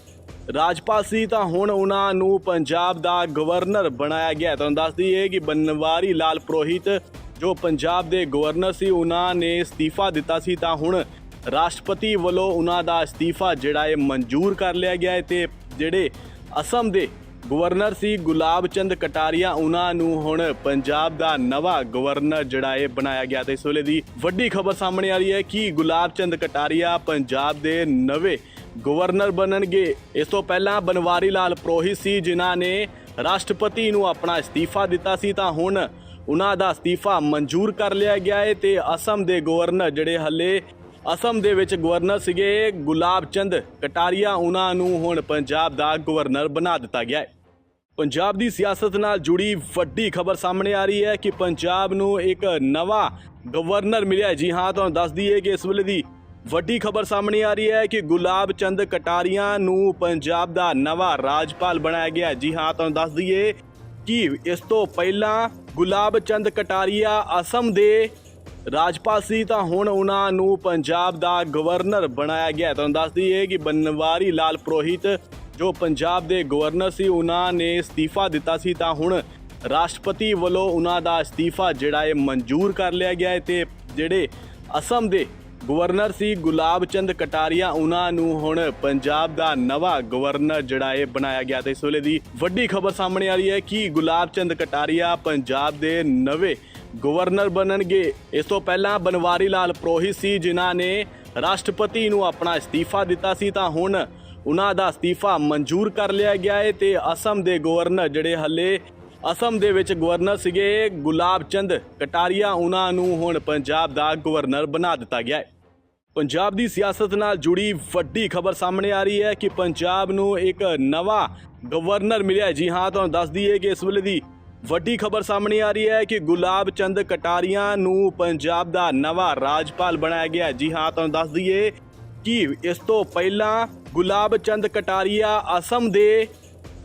ਰਾਜਪਾਲ ਸੀ, ਤਾਂ ਹੁਣ ਉਹਨਾਂ ਨੂੰ ਪੰਜਾਬ ਦਾ ਗਵਰਨਰ ਬਣਾਇਆ ਗਿਆ ਤੁਹਾਨੂੰ ਦੱਸ ਦਈਏ ਕਿ ਬਨਵਾਰੀ ਲਾਲ ਪ੍ਰੋਹਿਤ ਜੋ ਪੰਜਾਬ ਦੇ ਗਵਰਨਰ ਸੀ, ਉਹਨਾਂ ਨੇ ਅਸਤੀਫਾ ਦਿੱਤਾ ਸੀ, ਤਾਂ ਹੁਣ ਰਾਸ਼ਟਰਪਤੀ ਵੱਲੋਂ ਉਹਨਾਂ ਦਾ ਅਸਤੀਫਾ ਜਿਹੜਾ ਹੈ, ਮਨਜ਼ੂਰ ਕਰ ਲਿਆ ਗਿਆ ਹੈ ਤੇ ਜਿਹੜੇ ਅਸਮ ਦੇ ਗਵਰਨਰ ਸੀ ਗੁਲਾਬ ਚੰਦ ਕਟਾਰੀਆ। ਉਹਨਾਂ ਨੂੰ ਹੁਣ ਪੰਜਾਬ ਦਾ ਨਵਾਂ ਗਵਰਨਰ ਜਿਹੜਾ ਹੈ ਬਣਾਇਆ ਗਿਆ ਤੇ ਇਸ ਵੇਲੇ ਦੀ ਵੱਡੀ ਖਬਰ ਸਾਹਮਣੇ ਆ ਰਹੀ ਹੈ ਕਿ ਗੁਲਾਬ ਚੰਦ ਕਟਾਰੀਆ ਪੰਜਾਬ ਦੇ ਨਵੇਂ ਗਵਰਨਰ ਬਣਨਗੇ। ਇਸ ਤੋਂ ਪਹਿਲਾਂ ਬਨਵਾਰੀ ਲਾਲ ਪ੍ਰੋਹਿਤ ਸੀ, ਜਿਨ੍ਹਾਂ ਨੇ ਰਾਸ਼ਟਰਪਤੀ ਨੂੰ ਆਪਣਾ ਅਸਤੀਫਾ ਦਿੱਤਾ ਸੀ, ਤਾਂ ਹੁਣ ਉਹਨਾਂ ਦਾ ਅਸਤੀਫਾ ਮਨਜ਼ੂਰ ਕਰ ਲਿਆ ਗਿਆ ਹੈ ਤੇ ਅਸਮ ਦੇ ਗਵਰਨਰ ਜਿਹੜੇ ਹੱਲੇ ਅਸਮ ਦੇ ਵਿੱਚ ਗਵਰਨਰ ਸੀਗੇ ਗੁਲਾਬ ਚੰਦ ਕਟਾਰੀਆ, ਉਹਨਾਂ ਨੂੰ ਹੁਣ ਪੰਜਾਬ ਦਾ ਗਵਰਨਰ ਬਣਾ ਦਿੱਤਾ ਗਿਆ ਹੈ। ਪੰਜਾਬ ਦੀ ਸਿਆਸਤ ਨਾਲ ਜੁੜੀ ਵੱਡੀ ਖਬਰ ਸਾਹਮਣੇ ਆ ਰਹੀ ਹੈ ਕਿ ਪੰਜਾਬ ਨੂੰ ਇੱਕ ਨਵਾਂ ਗਵਰਨਰ ਮਿਲਿਆ ਜੀ ਹਾਂ, ਤੁਹਾਨੂੰ ਦੱਸ ਦਈਏ ਕਿ ਇਸ ਵੇਲੇ ਦੀ ਵੱਡੀ ਖਬਰ ਸਾਹਮਣੇ ਆ ਰਹੀ ਹੈ ਕਿ ਗੁਲਾਬ ਚੰਦ ਕਟਾਰੀਆ ਨੂੰ ਪੰਜਾਬ ਦਾ ਨਵਾਂ ਰਾਜਪਾਲ ਬਣਾਇਆ ਗਿਆ ਜੀ ਹਾਂ, ਤੁਹਾਨੂੰ ਦੱਸ ਦਈਏ ਕਿ ਇਸ ਤੋਂ ਪਹਿਲਾਂ ਗੁਲਾਬ ਚੰਦ ਕਟਾਰੀਆ ਅਸਮ ਦੇ ਰਾਜਪਾਲ ਸੀ, ਤਾਂ ਹੁਣ ਉਹਨਾਂ ਨੂੰ ਪੰਜਾਬ ਦਾ ਗਵਰਨਰ ਬਣਾਇਆ ਗਿਆ ਤੁਹਾਨੂੰ ਦੱਸ ਦਈਏ ਕਿ ਬਨਵਾਰੀ ਲਾਲ ਪ੍ਰੋਹਿਤ ਜੋ ਪੰਜਾਬ ਦੇ ਗਵਰਨਰ ਸੀ, ਉਹਨਾਂ ਨੇ ਅਸਤੀਫਾ ਦਿੱਤਾ ਸੀ, ਤਾਂ ਹੁਣ ਰਾਸ਼ਟਰਪਤੀ ਵੱਲੋਂ ਉਹਨਾਂ ਦਾ ਅਸਤੀਫਾ ਜਿਹੜਾ ਹੈ ਮਨਜ਼ੂਰ ਕਰ ਲਿਆ ਗਿਆ ਹੈ ਤੇ ਜਿਹੜੇ ਅਸਮ ਦੇ ਗਵਰਨਰ ਸੀ, ਗੁਲਾਬ ਚੰਦ ਕਟਾਰੀਆ, ਉਹਨਾਂ ਨੂੰ ਹੁਣ ਪੰਜਾਬ ਦਾ ਨਵਾਂ ਗਵਰਨਰ ਜਿਹੜਾ ਹੈ ਬਣਾਇਆ ਗਿਆ ਤੇ ਇਸ ਵੇਲੇ ਦੀ ਵੱਡੀ ਖਬਰ ਸਾਹਮਣੇ ਆ ਰਹੀ ਹੈ ਕਿ ਗੁਲਾਬ ਚੰਦ ਕਟਾਰੀਆ ਪੰਜਾਬ ਦੇ ਨਵੇਂ ਗਵਰਨਰ ਬਣਨਗੇ। ਇਸ ਤੋਂ ਪਹਿਲਾਂ ਬਨਵਾਰੀ ਲਾਲ ਪ੍ਰੋਹਿਤ ਸੀ, ਜਿਨ੍ਹਾਂ ਨੇ ਰਾਸ਼ਟਰਪਤੀ ਨੂੰ ਆਪਣਾ ਅਸਤੀਫਾ ਦਿੱਤਾ ਸੀ, ਤਾਂ ਹੁਣ ਉਹਨਾਂ ਦਾ ਅਸਤੀਫਾ ਮਨਜ਼ੂਰ ਕਰ ਲਿਆ ਗਿਆ ਹੈ ਤੇ ਅਸਮ ਦੇ ਗਵਰਨਰ ਜਿਹੜੇ ਹੱਲੇ ਅਸਮ ਦੇ ਵਿੱਚ ਗਵਰਨਰ ਸੀਗੇ ਗੁਲਾਬ ਚੰਦ ਕਟਾਰੀਆ, ਉਹਨਾਂ ਨੂੰ ਹੁਣ ਪੰਜਾਬ ਦਾ ਗਵਰਨਰ ਬਣਾ ਦਿੱਤਾ ਗਿਆ ਹੈ। ਪੰਜਾਬ ਦੀ ਸਿਆਸਤ ਨਾਲ ਜੁੜੀ ਵੱਡੀ ਖਬਰ ਸਾਹਮਣੇ ਆ ਰਹੀ ਹੈ ਕਿ ਪੰਜਾਬ ਨੂੰ ਇੱਕ ਨਵਾਂ ਗਵਰਨਰ ਮਿਲਿਆ ਜੀ ਹਾਂ, ਤੁਹਾਨੂੰ ਦੱਸ ਦਈਏ ਕਿ ਇਸ ਵੇਲੇ ਦੀ ਵੱਡੀ ਖਬਰ ਸਾਹਮਣੇ ਆ ਰਹੀ ਹੈ ਕਿ ਗੁਲਾਬ ਚੰਦ ਕਟਾਰੀਆ ਨੂੰ ਪੰਜਾਬ ਦਾ ਨਵਾਂ ਰਾਜਪਾਲ ਬਣਾਇਆ ਗਿਆ ਜੀ ਹਾਂ, ਤੁਹਾਨੂੰ ਦੱਸ ਦਈਏ ਕਿ ਇਸ ਤੋਂ ਪਹਿਲਾਂ ਗੁਲਾਬ ਚੰਦ ਕਟਾਰੀਆ ਅਸਮ ਦੇ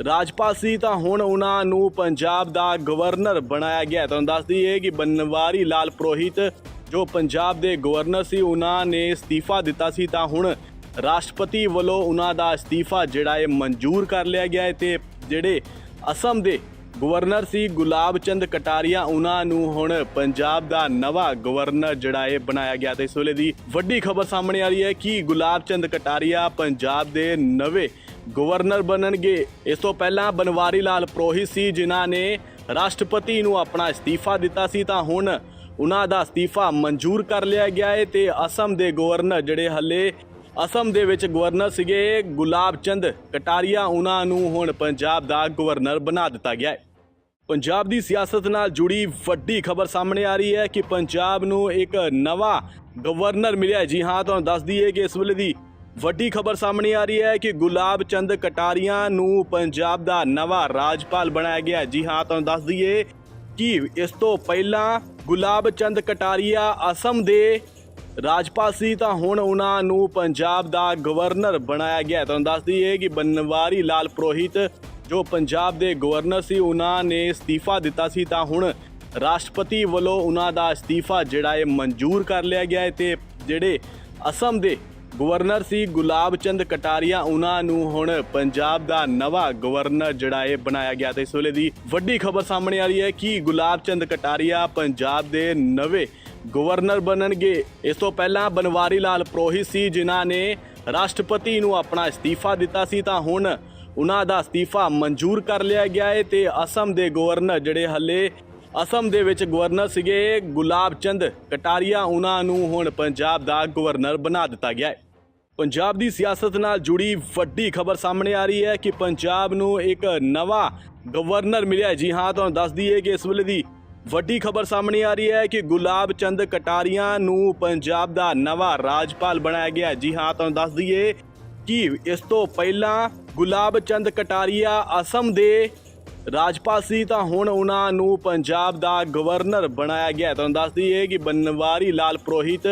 ਰਾਜਪਾਲ ਸੀ, ਤਾਂ ਹੁਣ ਉਹਨਾਂ ਨੂੰ ਪੰਜਾਬ ਦਾ ਗਵਰਨਰ ਬਣਾਇਆ ਗਿਆ ਤੁਹਾਨੂੰ ਦੱਸ ਦਈਏ ਕਿ ਬਨਵਾਰੀ ਲਾਲ ਪ੍ਰੋਹਿਤ ਜੋ ਪੰਜਾਬ ਦੇ ਗਵਰਨਰ ਸੀ, ਉਹਨਾਂ ਨੇ ਅਸਤੀਫਾ ਦਿੱਤਾ ਸੀ, ਤਾਂ ਹੁਣ ਰਾਸ਼ਟਰਪਤੀ ਵੱਲੋਂ ਉਹਨਾਂ ਦਾ ਅਸਤੀਫਾ ਜਿਹੜਾ ਹੈ ਮਨਜ਼ੂਰ ਕਰ ਲਿਆ ਗਿਆ ਹੈ ਤੇ ਜਿਹੜੇ ਅਸਮ ਦੇ ਗਵਰਨਰ ਸੀ ਗੁਲਾਬ ਚੰਦ ਕਟਾਰੀਆ। ਉਹਨਾਂ ਨੂੰ ਹੁਣ ਪੰਜਾਬ ਦਾ ਨਵਾਂ ਗਵਰਨਰ ਜਿਹੜਾ ਹੈ ਬਣਾਇਆ ਗਿਆ ਤੇ ਇਸ ਵੇਲੇ ਦੀ ਵੱਡੀ ਖਬਰ ਸਾਹਮਣੇ ਆ ਰਹੀ ਹੈ ਕਿ ਗੁਲਾਬ ਚੰਦ ਕਟਾਰੀਆ ਪੰਜਾਬ ਦੇ ਨਵੇਂ ਗਵਰਨਰ ਬਣਨਗੇ। ਇਸ ਤੋਂ ਪਹਿਲਾਂ ਬਨਵਾਰੀ ਲਾਲ ਪ੍ਰੋਹਿਤ ਸੀ, ਜਿਨ੍ਹਾਂ ਨੇ ਰਾਸ਼ਟਰਪਤੀ ਨੂੰ ਆਪਣਾ ਅਸਤੀਫਾ ਦਿੱਤਾ ਸੀ, ਤਾਂ ਹੁਣ ਉਹਨਾਂ ਦਾ ਅਸਤੀਫਾ ਮਨਜ਼ੂਰ ਕਰ ਲਿਆ ਗਿਆ ਹੈ ਤੇ ਅਸਮ ਦੇ ਗਵਰਨਰ ਜਿਹੜੇ ਹੱਲੇ ਅਸਮ ਦੇ ਵਿੱਚ ਗਵਰਨਰ ਸੀਗੇ ਗੁਲਾਬ ਚੰਦ ਕਟਾਰੀਆ, ਉਹਨਾਂ ਨੂੰ ਹੁਣ ਪੰਜਾਬ ਦਾ ਗਵਰਨਰ ਬਣਾ ਦਿੱਤਾ ਗਿਆ ਹੈ। ਪੰਜਾਬ ਦੀ ਸਿਆਸਤ ਨਾਲ ਜੁੜੀ ਵੱਡੀ ਖਬਰ ਸਾਹਮਣੇ ਆ ਰਹੀ ਹੈ ਕਿ ਪੰਜਾਬ ਨੂੰ ਇੱਕ ਨਵਾਂ ਗਵਰਨਰ ਮਿਲਿਆ ਜੀ ਹਾਂ, ਤੁਹਾਨੂੰ ਦੱਸ ਦਈਏ ਕਿ ਇਸ ਵੇਲੇ ਦੀ ਵੱਡੀ ਖਬਰ ਸਾਹਮਣੇ ਆ ਰਹੀ ਹੈ ਕਿ ਗੁਲਾਬ ਚੰਦ ਕਟਾਰੀਆ ਨੂੰ ਪੰਜਾਬ ਦਾ ਨਵਾਂ ਰਾਜਪਾਲ ਬਣਾਇਆ ਗਿਆ ਜੀ ਹਾਂ, ਤੁਹਾਨੂੰ ਦੱਸ ਦਈਏ ਕਿ ਇਸ ਤੋਂ ਪਹਿਲਾਂ ਗੁਲਾਬ ਚੰਦ ਕਟਾਰੀਆ ਅਸਮ ਦੇ ਰਾਜਪਾਲ ਸੀ, ਤਾਂ ਹੁਣ ਉਹਨਾਂ ਨੂੰ ਪੰਜਾਬ ਦਾ ਗਵਰਨਰ ਬਣਾਇਆ ਗਿਆ ਤੁਹਾਨੂੰ ਦੱਸ ਦਈਏ ਕਿ ਬਨਵਾਰੀ ਲਾਲ ਪ੍ਰੋਹਿਤ ਜੋ ਪੰਜਾਬ ਦੇ ਗਵਰਨਰ ਸੀ, ਉਹਨਾਂ ਨੇ ਅਸਤੀਫਾ ਦਿੱਤਾ ਸੀ, ਤਾਂ ਹੁਣ ਰਾਸ਼ਟਰਪਤੀ ਵੱਲੋਂ ਉਹਨਾਂ ਦਾ ਅਸਤੀਫਾ ਜਿਹੜਾ ਹੈ ਮਨਜ਼ੂਰ ਕਰ ਲਿਆ ਗਿਆ ਹੈ ਤੇ ਜਿਹੜੇ ਅਸਮ ਦੇ ਗਵਰਨਰ ਸੀ, ਗੁਲਾਬ ਚੰਦ ਕਟਾਰੀਆ, ਉਹਨਾਂ ਨੂੰ ਹੁਣ ਪੰਜਾਬ ਦਾ ਨਵਾਂ ਗਵਰਨਰ ਜਿਹੜਾ ਹੈ ਬਣਾਇਆ ਗਿਆ ਤੇ ਇਸ ਵੇਲੇ ਦੀ ਵੱਡੀ ਖਬਰ ਸਾਹਮਣੇ ਆ ਰਹੀ ਹੈ ਕਿ ਗੁਲਾਬ ਚੰਦ ਕਟਾਰੀਆ ਪੰਜਾਬ ਦੇ ਨਵੇਂ ਗਵਰਨਰ ਬਣਨਗੇ। ਇਸ ਤੋਂ ਪਹਿਲਾਂ ਬਨਵਾਰੀ ਲਾਲ ਪ੍ਰੋਹਿਤ ਸੀ, ਜਿਨ੍ਹਾਂ ਨੇ ਰਾਸ਼ਟਰਪਤੀ ਨੂੰ ਆਪਣਾ ਅਸਤੀਫਾ ਦਿੱਤਾ ਸੀ, ਤਾਂ ਹੁਣ ਉਹਨਾਂ ਦਾ ਅਸਤੀਫਾ ਮਨਜ਼ੂਰ ਕਰ ਲਿਆ ਗਿਆ ਹੈ ਤੇ ਅਸਮ ਦੇ ਗਵਰਨਰ ਜਿਹੜੇ ਹੱਲੇ ਅਸਮ ਦੇ ਵਿੱਚ ਗਵਰਨਰ ਸੀਗੇ ਗੁਲਾਬ ਚੰਦ ਕਟਾਰੀਆ, ਉਹਨਾਂ ਨੂੰ ਹੁਣ ਪੰਜਾਬ ਦਾ ਗਵਰਨਰ ਬਣਾ ਦਿੱਤਾ ਗਿਆ ਹੈ। ਪੰਜਾਬ ਦੀ ਸਿਆਸਤ ਨਾਲ ਜੁੜੀ ਵੱਡੀ ਖਬਰ ਸਾਹਮਣੇ ਆ ਰਹੀ ਹੈ ਕਿ ਪੰਜਾਬ ਨੂੰ ਇੱਕ ਨਵਾਂ ਗਵਰਨਰ ਮਿਲਿਆ ਜੀ ਹਾਂ, ਤੁਹਾਨੂੰ ਦੱਸ ਦਈਏ ਕਿ ਇਸ ਵੇਲੇ ਦੀ ਵੱਡੀ ਖਬਰ ਸਾਹਮਣੇ ਆ ਰਹੀ ਹੈ ਕਿ ਗੁਲਾਬ ਚੰਦ ਕਟਾਰੀਆ ਨੂੰ ਪੰਜਾਬ ਦਾ ਨਵਾਂ ਰਾਜਪਾਲ ਬਣਾਇਆ ਗਿਆ ਜੀ ਹਾਂ, ਤੁਹਾਨੂੰ ਦੱਸ ਦਈਏ ਕਿ ਇਸ ਤੋਂ ਪਹਿਲਾਂ ਗੁਲਾਬ ਚੰਦ ਕਟਾਰੀਆ ਅਸਮ ਦੇ ਰਾਜਪਾਲ ਸੀ, ਤਾਂ ਹੁਣ ਉਹਨਾਂ ਨੂੰ ਪੰਜਾਬ ਦਾ ਗਵਰਨਰ ਬਣਾਇਆ ਗਿਆ ਤੁਹਾਨੂੰ ਦੱਸ ਦਈਏ ਕਿ ਬਨਵਾਰੀ ਲਾਲ ਪ੍ਰੋਹਿਤ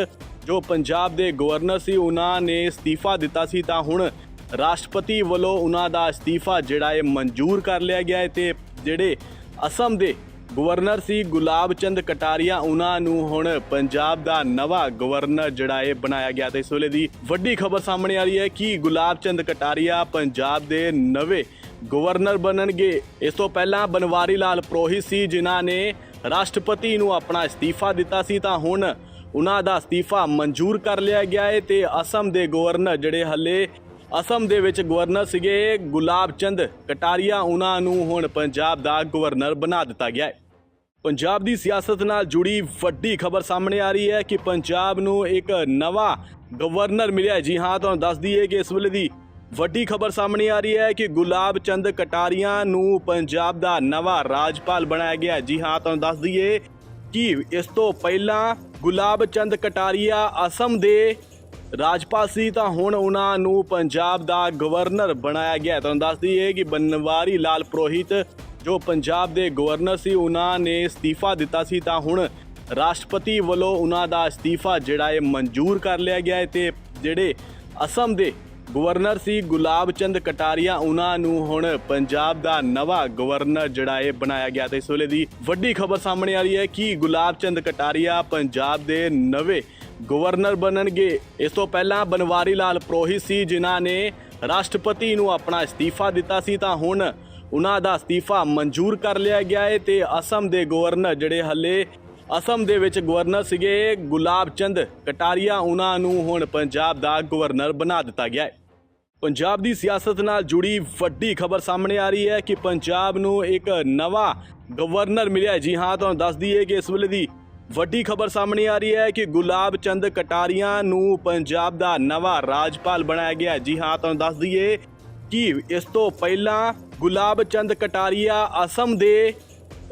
ਜੋ ਪੰਜਾਬ ਦੇ ਗਵਰਨਰ ਸੀ, ਉਹਨਾਂ ਨੇ ਅਸਤੀਫਾ ਦਿੱਤਾ ਸੀ, ਤਾਂ ਹੁਣ ਰਾਸ਼ਟਰਪਤੀ ਵੱਲੋਂ ਉਹਨਾਂ ਦਾ ਅਸਤੀਫਾ ਜਿਹੜਾ ਹੈ ਮਨਜ਼ੂਰ ਕਰ ਲਿਆ ਗਿਆ ਹੈ ਤੇ ਜਿਹੜੇ ਅਸਮ ਦੇ ਗਵਰਨਰ ਸੀ ਗੁਲਾਬ ਚੰਦ ਕਟਾਰੀਆ। ਉਹਨਾਂ ਨੂੰ ਹੁਣ ਪੰਜਾਬ ਦਾ ਨਵਾਂ ਗਵਰਨਰ ਜਿਹੜਾ ਹੈ ਬਣਾਇਆ ਗਿਆ ਤੇ ਇਸ ਵੇਲੇ ਦੀ ਵੱਡੀ ਖਬਰ ਸਾਹਮਣੇ ਆ ਰਹੀ ਹੈ ਕਿ ਗੁਲਾਬ ਚੰਦ ਕਟਾਰੀਆ ਪੰਜਾਬ ਦੇ ਨਵੇਂ ਗਵਰਨਰ ਬਣਨਗੇ। ਇਸ ਤੋਂ ਪਹਿਲਾਂ ਬਨਵਾਰੀ ਲਾਲ ਪ੍ਰੋਹਿਤ ਸੀ, ਜਿਨ੍ਹਾਂ ਨੇ ਰਾਸ਼ਟਰਪਤੀ ਨੂੰ ਆਪਣਾ ਅਸਤੀਫਾ ਦਿੱਤਾ ਸੀ, ਤਾਂ ਹੁਣ ਉਹਨਾਂ ਦਾ ਅਸਤੀਫਾ ਮਨਜ਼ੂਰ ਕਰ ਲਿਆ ਗਿਆ ਹੈ ਤੇ ਅਸਮ ਦੇ ਗਵਰਨਰ ਜਿਹੜੇ ਹੱਲੇ ਅਸਮ ਦੇ ਵਿੱਚ ਗਵਰਨਰ ਸੀਗੇ ਗੁਲਾਬ ਚੰਦ, ਕਟਾਰੀਆ, ਉਹਨਾਂ ਨੂੰ ਹੁਣ ਪੰਜਾਬ ਦਾ ਗਵਰਨਰ ਬਣਾ ਦਿੱਤਾ ਗਿਆ ਹੈ। ਪੰਜਾਬ ਦੀ ਸਿਆਸਤ ਨਾਲ ਜੁੜੀ ਵੱਡੀ ਖਬਰ ਸਾਹਮਣੇ ਆ ਰਹੀ ਹੈ ਕਿ ਪੰਜਾਬ ਨੂੰ ਇੱਕ ਨਵਾਂ ਗਵਰਨਰ ਮਿਲਿਆ ਜੀ ਹਾਂ, ਤੁਹਾਨੂੰ ਦੱਸ ਦਈਏ ਕਿ ਇਸ ਵੇਲੇ ਦੀ ਵੱਡੀ ਖਬਰ ਸਾਹਮਣੇ ਆ ਰਹੀ ਹੈ ਕਿ ਗੁਲਾਬ ਚੰਦ, ਕਟਾਰੀਆ ਨੂੰ ਪੰਜਾਬ ਦਾ ਨਵਾਂ ਰਾਜਪਾਲ ਬਣਾਇਆ ਗਿਆ ਜੀ ਹਾਂ, ਤੁਹਾਨੂੰ ਦੱਸ ਦਈਏ ਕਿ ਇਸ ਤੋਂ ਪਹਿਲਾਂ ਗੁਲਾਬ ਚੰਦ, ਕਟਾਰੀਆ ਅਸਮ ਦੇ ਰਾਜਪਾਲ ਸੀ ਤਾਂ ਹੁਣ ਉਹਨਾਂ ਨੂੰ ਪੰਜਾਬ ਦਾ ਗਵਰਨਰ ਬਣਾਇਆ ਗਿਆ ਤੁਹਾਨੂੰ ਦੱਸ ਦਈਏ ਕਿ ਬਨਵਾਰੀ ਲਾਲ ਪ੍ਰੋਹਿਤ ਜੋ ਪੰਜਾਬ ਦੇ ਗਵਰਨਰ ਸੀ, ਉਹਨਾਂ ਨੇ ਅਸਤੀਫਾ ਦਿੱਤਾ ਸੀ ਤਾਂ ਹੁਣ ਰਾਸ਼ਟਰਪਤੀ ਵੱਲੋਂ ਉਹਨਾਂ ਦਾ ਅਸਤੀਫਾ ਜਿਹੜਾ ਹੈ ਮਨਜ਼ੂਰ ਕਰ ਲਿਆ ਗਿਆ ਹੈ ਤੇ ਜਿਹੜੇ ਅਸਮ ਦੇ ਗਵਰਨਰ ਸੀ, ਗੁਲਾਬ ਚੰਦ ਕਟਾਰੀਆ, ਉਹਨਾਂ ਨੂੰ ਹੁਣ ਪੰਜਾਬ ਦਾ ਨਵਾਂ ਗਵਰਨਰ ਜਿਹੜਾ ਹੈ ਬਣਾਇਆ ਗਿਆ ਤੇ ਇਸ ਵੇਲੇ ਦੀ ਵੱਡੀ ਖਬਰ ਸਾਹਮਣੇ ਆ ਰਹੀ ਹੈ ਕਿ ਗੁਲਾਬ ਚੰਦ ਕਟਾਰੀਆ ਪੰਜਾਬ ਦੇ ਨਵੇਂ ਗਵਰਨਰ ਬਣਨਗੇ। ਇਸ ਤੋਂ ਪਹਿਲਾਂ ਬਨਵਾਰੀ ਲਾਲ ਪ੍ਰੋਹਿਤ ਸੀ, ਜਿਨ੍ਹਾਂ ਨੇ ਰਾਸ਼ਟਰਪਤੀ ਨੂੰ ਆਪਣਾ ਅਸਤੀਫਾ ਦਿੱਤਾ ਸੀ, ਤਾਂ ਹੁਣ ਉਹਨਾਂ ਦਾ ਅਸਤੀਫਾ ਮਨਜ਼ੂਰ ਕਰ ਲਿਆ ਗਿਆ ਹੈ ਤੇ ਅਸਮ ਦੇ ਗਵਰਨਰ ਜਿਹੜੇ ਹੱਲੇ ਅਸਮ ਦੇ ਵਿੱਚ ਗਵਰਨਰ ਸੀਗੇ, ਗੁਲਾਬ ਚੰਦ ਕਟਾਰੀਆ, ਉਹਨਾਂ ਨੂੰ ਹੁਣ ਪੰਜਾਬ ਦਾ ਗਵਰਨਰ ਬਣਾ ਦਿੱਤਾ ਗਿਆ ਹੈ। ਪੰਜਾਬ ਦੀ ਸਿਆਸਤ ਨਾਲ ਜੁੜੀ ਵੱਡੀ ਖਬਰ ਸਾਹਮਣੇ ਆ ਰਹੀ ਹੈ ਕਿ ਪੰਜਾਬ ਨੂੰ ਇੱਕ ਨਵਾਂ ਗਵਰਨਰ ਮਿਲਿਆ ਜੀ ਹਾਂ, ਤੁਹਾਨੂੰ ਦੱਸ ਦਈਏ ਕਿ ਇਸ ਵੇਲੇ ਦੀ ਵੱਡੀ ਖਬਰ ਸਾਹਮਣੇ ਆ ਰਹੀ ਹੈ ਕਿ ਗੁਲਾਬ ਚੰਦ ਕਟਾਰੀਆ ਨੂੰ ਪੰਜਾਬ ਦਾ ਨਵਾਂ ਰਾਜਪਾਲ ਬਣਾਇਆ ਗਿਆ ਜੀ ਹਾਂ, ਤੁਹਾਨੂੰ ਦੱਸ ਦਈਏ ਕਿ ਇਸ ਤੋਂ ਪਹਿਲਾਂ ਗੁਲਾਬ ਚੰਦ ਕਟਾਰੀਆ ਅਸਮ ਦੇ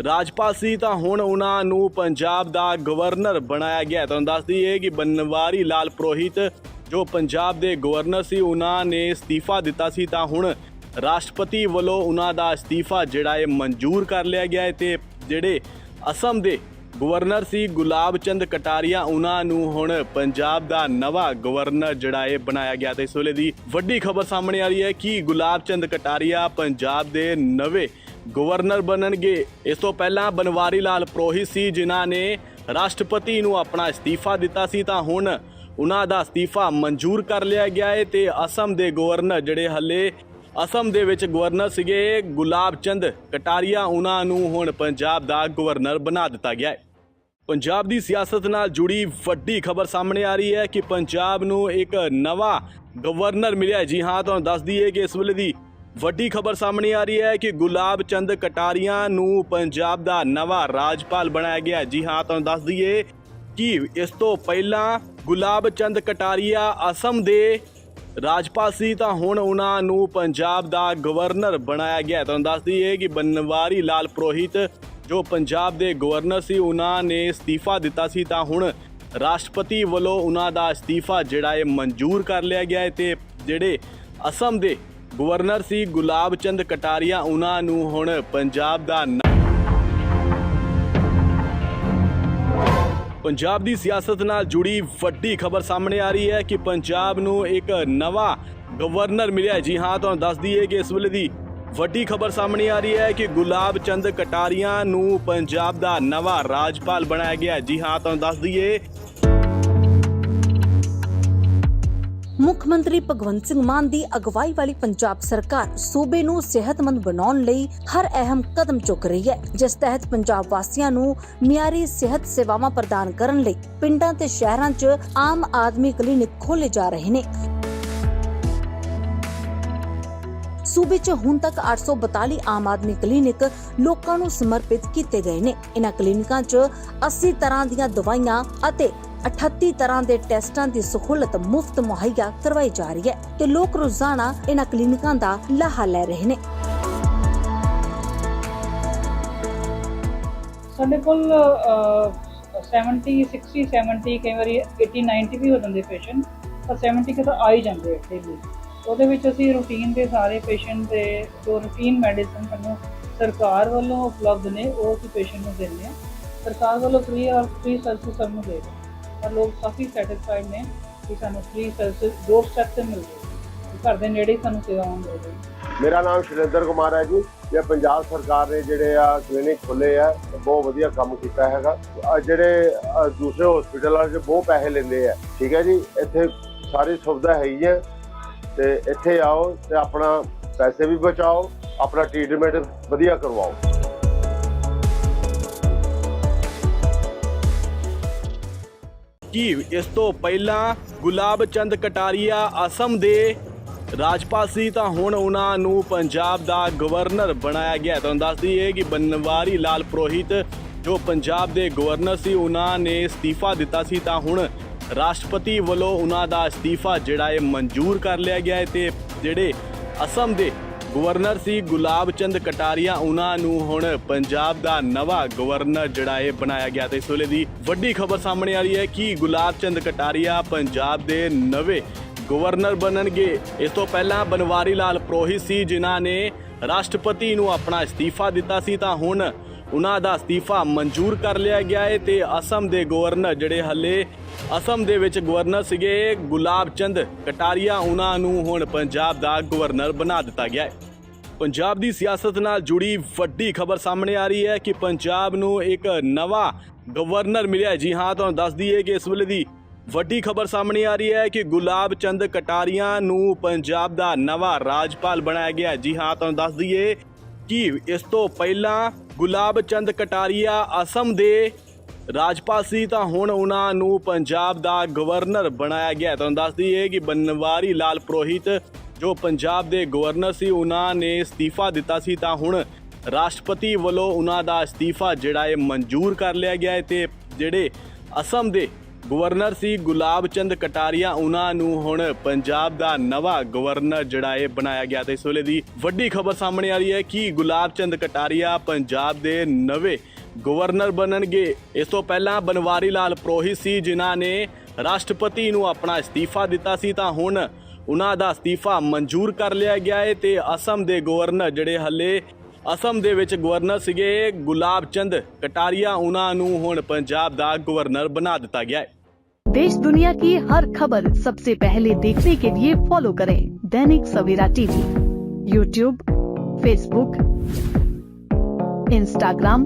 ਰਾਜਪਾਲ ਸੀ, ਤਾਂ ਹੁਣ ਉਹਨਾਂ ਨੂੰ ਪੰਜਾਬ ਦਾ ਗਵਰਨਰ ਬਣਾਇਆ ਗਿਆ ਤੁਹਾਨੂੰ ਦੱਸ ਦਈਏ ਕਿ ਬਨਵਾਰੀ ਲਾਲ ਪ੍ਰੋਹਿਤ ਜੋ ਪੰਜਾਬ ਦੇ ਗਵਰਨਰ ਸੀ, ਉਹਨਾਂ ਨੇ ਅਸਤੀਫਾ ਦਿੱਤਾ ਸੀ, ਤਾਂ ਹੁਣ ਰਾਸ਼ਟਰਪਤੀ ਵੱਲੋਂ ਉਹਨਾਂ ਦਾ ਅਸਤੀਫਾ ਜਿਹੜਾ ਹੈ, ਮਨਜ਼ੂਰ ਕਰ ਲਿਆ ਗਿਆ ਹੈ ਤੇ ਜਿਹੜੇ ਅਸਮ ਦੇ ਗਵਰਨਰ ਸੀ ਗੁਲਾਬ ਚੰਦ ਕਟਾਰੀਆ। ਉਹਨਾਂ ਨੂੰ ਹੁਣ ਪੰਜਾਬ ਦਾ ਨਵਾਂ ਗਵਰਨਰ ਜਿਹੜਾ ਹੈ ਬਣਾਇਆ ਗਿਆ ਤੇ ਇਸ ਵੇਲੇ ਦੀ ਵੱਡੀ ਖਬਰ ਸਾਹਮਣੇ ਆ ਰਹੀ ਹੈ ਕਿ ਗੁਲਾਬ ਚੰਦ ਕਟਾਰੀਆ ਪੰਜਾਬ ਦੇ ਨਵੇਂ ਗਵਰਨਰ ਬਣਨਗੇ। ਇਸ ਤੋਂ ਪਹਿਲਾਂ ਬਨਵਾਰੀ ਲਾਲ ਪ੍ਰੋਹਿਤ ਸੀ, ਜਿਨ੍ਹਾਂ ਨੇ ਰਾਸ਼ਟਰਪਤੀ ਨੂੰ ਆਪਣਾ ਅਸਤੀਫਾ ਦਿੱਤਾ ਸੀ, ਤਾਂ ਹੁਣ ਉਹਨਾਂ ਦਾ ਅਸਤੀਫਾ ਮਨਜ਼ੂਰ ਕਰ ਲਿਆ ਗਿਆ ਹੈ ਤੇ ਅਸਮ ਦੇ ਗਵਰਨਰ ਜਿਹੜੇ ਹੱਲੇ ਅਸਮ ਦੇ ਵਿੱਚ ਗਵਰਨਰ ਸੀਗੇ ਗੁਲਾਬ ਚੰਦ ਕਟਾਰੀਆ, ਉਹਨਾਂ ਨੂੰ ਹੁਣ ਪੰਜਾਬ ਦਾ ਗਵਰਨਰ ਬਣਾ ਦਿੱਤਾ ਗਿਆ ਹੈ। ਪੰਜਾਬ ਦੀ ਸਿਆਸਤ ਨਾਲ ਜੁੜੀ ਵੱਡੀ ਖਬਰ ਸਾਹਮਣੇ ਆ ਰਹੀ ਹੈ ਕਿ ਪੰਜਾਬ ਨੂੰ ਇੱਕ ਨਵਾਂ ਗਵਰਨਰ ਮਿਲਿਆ ਜੀ ਹਾਂ, ਤੁਹਾਨੂੰ ਦੱਸ ਦਈਏ ਕਿ ਇਸ ਵੇਲੇ ਦੀ ਵੱਡੀ ਖਬਰ ਸਾਹਮਣੇ ਆ ਰਹੀ ਹੈ ਕਿ ਗੁਲਾਬ ਚੰਦ ਕਟਾਰੀਆ ਨੂੰ ਪੰਜਾਬ ਦਾ ਨਵਾਂ ਰਾਜਪਾਲ ਬਣਾਇਆ ਗਿਆ ਜੀ ਹਾਂ, ਤੁਹਾਨੂੰ ਦੱਸ ਦਈਏ ਕਿ ਇਸ ਤੋਂ ਪਹਿਲਾਂ ਗੁਲਾਬ ਚੰਦ ਕਟਾਰੀਆ ਅਸਮ ਦੇ ਰਾਜਪਾਲ ਸੀ, ਤਾਂ ਹੁਣ ਉਹਨਾਂ ਨੂੰ ਪੰਜਾਬ ਦਾ ਗਵਰਨਰ ਬਣਾਇਆ ਗਿਆ ਤੁਹਾਨੂੰ ਦੱਸ ਦਈਏ ਕਿ ਬਨਵਾਰੀ ਲਾਲ ਪ੍ਰੋਹਿਤ ਜੋ ਪੰਜਾਬ ਦੇ ਗਵਰਨਰ ਸੀ, ਉਹਨਾਂ ਨੇ ਅਸਤੀਫਾ ਦਿੱਤਾ ਸੀ। ਤਾਂ ਹੁਣ ਰਾਸ਼ਟਰਪਤੀ ਵੱਲੋਂ ਉਹਨਾਂ ਦਾ ਅਸਤੀਫਾ ਜਿਹੜਾ ਹੈ ਮਨਜ਼ੂਰ ਕਰ ਲਿਆ ਗਿਆ ਹੈ ਤੇ ਜਿਹੜੇ ਅਸਮ ਦੇ ਗਵਰਨਰ ਸੀ, ਗੁਲਾਬ ਚੰਦ ਕਟਾਰੀਆ, ਉਹਨਾਂ ਨੂੰ ਹੁਣ ਪੰਜਾਬ ਦਾ ਪੰਜਾਬ ਦੀ ਸਿਆਸਤ ਨਾਲ ਜੁੜੀ ਵੱਡੀ ਖਬਰ ਸਾਹਮਣੇ ਆ ਰਹੀ ਹੈ ਕਿ ਪੰਜਾਬ ਨੂੰ ਇੱਕ ਨਵਾਂ ਗਵਰਨਰ ਮਿਲਿਆ ਜੀ ਹਾਂ, ਤੁਹਾਨੂੰ ਦੱਸ ਦਈਏ ਕਿ ਇਸ ਵੇਲੇ ਦੀ ਵੱਡੀ ਖਬਰ ਸਾਹਮਣੇ ਆ ਰਹੀ ਹੈ ਕਿ ਗੁਲਾਬ ਚੰਦ ਕਟਾਰੀਆ ਨੂੰ ਪੰਜਾਬ ਦਾ ਨਵਾਂ ਰਾਜਪਾਲ ਬਣਾਇਆ ਗਿਆ ਜੀ ਹਾਂ, ਤੁਹਾਨੂੰ ਦੱਸ ਦਈਏ। ਮੁੱਖ ਮੰਤਰੀ ਭਗਵੰਤ ਸਿੰਘ ਮਾਨ ਦੀ ਅਗਵਾਈ ਵਾਲੀ ਪੰਜਾਬ ਸਰਕਾਰ ਸੂਬੇ ਨੂੰ ਸਿਹਤਮੰਦ ਬਣਾਉਣ ਲਈ ਹਰ ਅਹਿਮ ਕਦਮ ਚੁੱਕ ਰਹੀ ਹੈ, ਜਿਸ ਤਹਿਤ ਪੰਜਾਬ ਵਾਸੀਆਂ ਨੂੰ ਮਿਆਰੀ ਸਿਹਤ ਸੇਵਾਵਾਂ ਪ੍ਰਦਾਨ ਕਰਨ ਲਈ ਪਿੰਡਾਂ ਤੇ ਸ਼ਹਿਰਾਂ 'ਚ ਆਮ ਆਦਮੀ ਕਲੀਨਿਕ ਖੋਲੇ ਜਾ ਰਹੇ ਨੇ। ਸੂਬੇ 'ਚ ਹੁਣ ਤੱਕ 842 ਆਮ ਆਦਮੀ ਕਲੀਨਿਕ ਲੋਕਾਂ ਨੂੰ ਸਮਰਪਿਤ ਕੀਤੇ ਗਏ ਨੇ। ਇਹਨਾਂ ਕਲੀਨਿਕਾਂ 'ਚ 80 ਤਰ੍ਹਾਂ ਦੀਆਂ ਦਵਾਈਆਂ ਅਤੇ 38 ਤਰ੍ਹਾਂ ਦੇ ਟੈਸਟਾਂ ਦੀ ਸਹੂਲਤ ਮੁਫਤ ਮੁਹੱਈਆ ਕਰਵਾਈ ਜਾ ਰਹੀ ਹੈ ਤੇ ਲੋਕ ਰੋਜ਼ਾਨਾ ਇਹਨਾਂ ਕਲੀਨਿਕਾਂ ਦਾ ਲਾਹਾ ਲੈ ਰਹੇ ਨੇ। ਸਾਡੇ ਕੋਲ 70 60 70 ਕਈ ਵਾਰੀ 80 90 ਵੀ ਹੋ ਜਾਂਦੇ ਪੇਸ਼ੈਂਟ ਪਰ 70 ਕਿ ਤਾਂ ਆ ਹੀ ਜਾਂਦੇ ਆ ਡੇਲੀ ਉਹਦੇ ਵਿੱਚ ਅਸੀਂ ਰੂਟੀਨ ਦੇ ਸਾਰੇ ਪੇਸ਼ੈਂਟ ਦੇ ਜੋ ਰੂਟੀਨ ਮੈਡੀਸਨ ਸਾਨੂੰ ਸਰਕਾਰ ਵੱਲੋਂ ਉਪਲਬਧ ਨੇ, ਉਹ ਅਸੀਂ ਪੇਸ਼ੈਂਟ ਨੂੰ ਦਿੰਦੇ ਆ ਸਰਕਾਰ ਵੱਲੋਂ ਫ੍ਰੀ ਔਰ ਫ੍ਰੀ ਸਰਵਿਸ ਸਭ ਨੂੰ ਦੇ ਰਹੇ ਪਰ ਲੋਕ ਕਾਫੀ ਸੈਟੀਸਫਾਈਡ ਨੇ ਕਿ ਸਾਨੂੰ ਫ੍ਰੀ ਸਰਵਿਸ ਦੋ ਸਟੈਪ ਤੇ ਮਿਲ ਰਹੀ ਘਰ ਦੇ ਨੇੜੇ ਸਾਨੂੰ ਸੇਵਾਵਾਂ ਮਿਲ ਰਹੀਆਂ ਮੇਰਾ ਨਾਮ ਸ਼ਰਿੰਦਰ ਕੁਮਾਰ ਹੈ ਜੀ। ਇਹ ਪੰਜਾਬ ਸਰਕਾਰ ਨੇ ਜਿਹੜੇ ਆ ਕਲੀਨਿਕ ਖੋਲੇ ਆ, ਬਹੁਤ ਵਧੀਆ ਕੰਮ ਕੀਤਾ ਹੈਗਾ। ਜਿਹੜੇ ਦੂਸਰੇ ਹਸਪੀਟਲਾਂ 'ਚ ਬਹੁਤ ਪੈਸੇ ਲੈਂਦੇ ਆ। ਠੀਕ ਹੈ ਜੀ, ਇੱਥੇ ਸਾਰੀ ਸੁਵਿਧਾ ਹੈ ਹੀ ਹੈ ਤੇ ਇੱਥੇ ਆਓ ਤੇ ਆਪਣਾ ਪੈਸੇ ਵੀ ਬਚਾਓ, ਆਪਣਾ ਟ੍ਰੀਟਮੈਂਟ ਵਧੀਆ ਕਰਵਾਓ। ਕਿ ਇਸ ਤੋਂ ਪਹਿਲਾਂ ਗੁਲਾਬ ਚੰਦ ਕਟਾਰੀਆ ਅਸਮ ਦੇ ਰਾਜਪਾਲ ਸੀ, ਤਾਂ ਹੁਣ ਉਹਨਾਂ ਨੂੰ ਪੰਜਾਬ ਦਾ ਗਵਰਨਰ ਬਣਾਇਆ ਗਿਆ। ਤੁਹਾਨੂੰ ਦੱਸ ਦਈਏ ਕਿ ਬਨਵਾਰੀ ਲਾਲ ਪ੍ਰੋਹਿਤ, ਜੋ ਪੰਜਾਬ ਦੇ ਗਵਰਨਰ ਸੀ, ਉਹਨਾਂ ਨੇ ਅਸਤੀਫਾ ਦਿੱਤਾ ਸੀ, ਤਾਂ ਹੁਣ ਰਾਸ਼ਟਰਪਤੀ ਵੱਲੋਂ ਉਹਨਾਂ ਦਾ ਅਸਤੀਫਾ ਜਿਹੜਾ ਹੈ ਮਨਜ਼ੂਰ ਕਰ ਲਿਆ ਗਿਆ ਹੈ ਤੇ ਜਿਹੜੇ ਅਸਮ ਦੇ ਗਵਰਨਰ ਸੀ ਗੁਲਾਬ ਚੰਦ ਕਟਾਰੀਆ, ਉਹਨਾਂ ਨੂੰ ਹੁਣ ਪੰਜਾਬ ਦਾ ਨਵਾਂ ਗਵਰਨਰ ਜਿਹੜਾ ਇਹ ਬਣਾਇਆ ਗਿਆ ਤੇ ਇਸ ਵੇਲੇ ਦੀ ਵੱਡੀ ਖਬਰ ਸਾਹਮਣੇ ਆ ਰਹੀ ਹੈ ਕਿ ਗੁਲਾਬ ਚੰਦ ਕਟਾਰੀਆ ਪੰਜਾਬ ਦੇ ਨਵੇਂ ਗਵਰਨਰ ਬਣਨਗੇ। ਇਸ ਤੋਂ ਪਹਿਲਾਂ ਬਨਵਾਰੀ ਲਾਲ ਪ੍ਰੋਹਿਤ ਸੀ, ਜਿਨ੍ਹਾਂ ਨੇ ਰਾਸ਼ਟਰਪਤੀ ਨੂੰ ਆਪਣਾ ਅਸਤੀਫਾ ਦਿੱਤਾ ਸੀ, ਤਾਂ ਹੁਣ ਉਹਨਾਂ ਦਾ ਅਸਤੀਫਾ ਮਨਜ਼ੂਰ ਕਰ ਲਿਆ ਗਿਆ ਹੈ ਤੇ ਅਸਮ ਦੇ ਗਵਰਨਰ ਜਿਹੜੇ ਹੱਲੇ ਅਸਮ ਦੇ ਵਿੱਚ ਗਵਰਨਰ ਸੀਗੇ ਗੁਲਾਬ ਚੰਦ। ਕਟਾਰੀਆ ਉਹਨਾਂ ਨੂੰ ਹੁਣ ਪੰਜਾਬ ਦਾ ਗਵਰਨਰ ਬਣਾ ਦਿੱਤਾ ਗਿਆ ਹੈ। ਪੰਜਾਬ ਦੀ ਸਿਆਸਤ ਨਾਲ ਜੁੜੀ ਵੱਡੀ ਖਬਰ ਸਾਹਮਣੇ ਆ ਰਹੀ ਹੈ ਕਿ ਪੰਜਾਬ ਨੂੰ ਇੱਕ ਨਵਾਂ ਗਵਰਨਰ ਮਿਲਿਆ ਜੀ ਹਾਂ, ਤੁਹਾਨੂੰ ਦੱਸ ਦਈਏ ਕਿ ਇਸ ਵੇਲੇ ਦੀ ਵੱਡੀ ਖਬਰ ਸਾਹਮਣੇ ਆ ਰਹੀ ਹੈ ਕਿ ਗੁਲਾਬ ਚੰਦ ਕਟਾਰੀਆ ਨੂੰ ਪੰਜਾਬ ਦਾ ਨਵਾਂ ਰਾਜਪਾਲ ਬਣਾਇਆ ਗਿਆ ਜੀ ਹਾਂ, ਤੁਹਾਨੂੰ ਦੱਸ ਦਈਏ ਕਿ ਇਸ ਤੋਂ ਪਹਿਲਾਂ ਗੁਲਾਬ ਚੰਦ ਕਟਾਰੀਆ ਅਸਮ ਦੇ ਰਾਜਪਾਲ ਸੀ ਤਾਂ ਹੁਣ ਉਹਨਾਂ ਨੂੰ ਪੰਜਾਬ ਦਾ ਗਵਰਨਰ ਬਣਾਇਆ ਗਿਆ ਤੁਹਾਨੂੰ ਦੱਸ ਦਈਏ ਕਿ ਬਨਵਾਰੀ ਲਾਲ ਪ੍ਰੋਹਿਤ ਜੋ ਪੰਜਾਬ ਦੇ ਗਵਰਨਰ ਸੀ, ਉਹਨਾਂ ਨੇ ਅਸਤੀਫਾ ਦਿੱਤਾ ਸੀ ਤਾਂ ਹੁਣ ਰਾਸ਼ਟਰਪਤੀ ਵੱਲੋਂ ਉਹਨਾਂ ਦਾ ਅਸਤੀਫਾ ਜਿਹੜਾ ਇਹ ਮਨਜ਼ੂਰ ਕਰ ਲਿਆ ਗਿਆ ਹੈ ਤੇ ਜਿਹੜੇ ਅਸਮ ਦੇ ਗਵਰਨਰ ਸੀ, ਗੁਲਾਬ ਚੰਦ ਕਟਾਰੀਆ, ਉਹਨਾਂ ਨੂੰ ਹੁਣ ਪੰਜਾਬ ਦਾ ਨਵਾਂ ਗਵਰਨਰ ਜਿਹੜਾ ਇਹ ਬਣਾਇਆ ਗਿਆ ਤੇ ਇਸ ਵੇਲੇ ਦੀ ਵੱਡੀ ਖਬਰ ਸਾਹਮਣੇ ਆ ਰਹੀ ਹੈ ਕਿ ਗੁਲਾਬ ਚੰਦ ਕਟਾਰੀਆ ਪੰਜਾਬ ਦੇ ਨਵੇਂ ਗਵਰਨਰ ਬਣਨਗੇ ਇਸ ਤੋਂ ਪਹਿਲਾਂ ਬਨਵਾਰੀ ਲਾਲ ਪ੍ਰੋਹਿਤ ਸੀ ਜਿਨ੍ਹਾਂ ਨੇ ਰਾਸ਼ਟਰਪਤੀ ਨੂੰ ਆਪਣਾ ਅਸਤੀਫਾ ਦਿੱਤਾ ਸੀ ਤਾਂ ਹੁਣ ਉਹਨਾਂ ਦਾ ਅਸਤੀਫਾ ਮਨਜ਼ੂਰ ਕਰ ਲਿਆ ਗਿਆ ਹੈ ਤੇ ਅਸਮ ਦੇ ਗਵਰਨਰ ਜਿਹੜੇ ਹੱਲੇ ਅਸਮ ਦੇ ਵਿੱਚ ਗਵਰਨਰ ਸੀਗੇ ਗੁਲਾਬ ਚੰਦ ਕਟਾਰੀਆ ਉਹਨਾਂ ਨੂੰ ਹੁਣ ਪੰਜਾਬ ਦਾ ਗਵਰਨਰ ਬਣਾ ਦਿੱਤਾ ਗਿਆ ਹੈ देश दुनिया की हर खबर सबसे पहले देखने के लिए फॉलो करें Dainik Savera TV YouTube Facebook Instagram